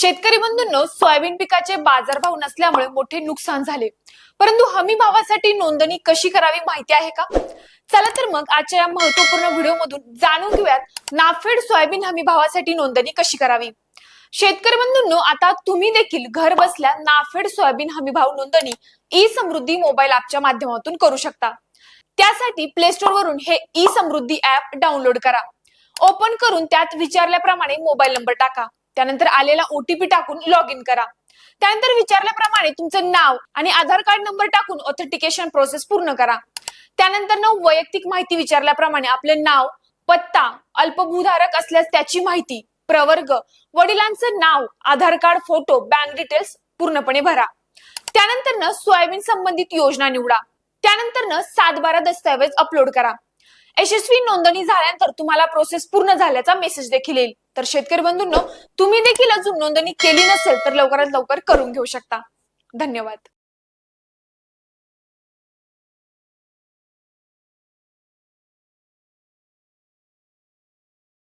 शेतकरी बंधूंनो सोयाबीन पिकाचे बाजारभाव नसल्यामुळे मोठे नुकसान झाले. परंतु हमी भावासाठी नोंदणी कशी करावी माहिती आहे का? चला तर मग आजच्या या महत्त्वपूर्ण व्हिडिओ मधून जाणून घेऊयात नाफेड सोयाबीन हमी भावासाठी नोंदणी कशी करावी? शेतकरी बंधूंनो आता तुम्ही देखील घर बसल्या नाफेड सोयाबीन हमी भाव नोंदणी ई समृद्धी मोबाईल ऍपच्या माध्यमातून करू शकता. त्यासाठी प्ले स्टोर वरून हे ई समृद्धी ऍप डाउनलोड करा. ओपन करून त्यात विचारल्याप्रमाणे मोबाईल नंबर टाका. त्यानंतर आलेला ओटीपी टाकून लॉग इन करा. त्यानंतर विचारल्याप्रमाणे तुमचं नाव आणि आधार कार्ड नंबर टाकून ऑथेंटिकेशन प्रोसेस पूर्ण करा. त्यानंतर ना वैयक्तिक माहिती विचारल्याप्रमाणे आपले नाव पत्ता अल्पभूधारक असल्यास त्याची माहिती प्रवर्ग वडिलांचं नाव Aadhaar card photo bank details पूर्णपणे भरा. त्यानंतर न सोयाबीन संबंधित योजना निवडा. त्यानंतर न सात बारा दस्तऐवज अपलोड करा. यशस्वी नोंदणी झाल्यानंतर तुम्हाला प्रोसेस पूर्ण झाल्याचा मेसेज देखील येईल. तर शेतकरी बंधूंनो तुम्ही देखील अजून नोंदणी केली नसेल तर लवकरात लवकर करून घेऊ शकता. धन्यवाद.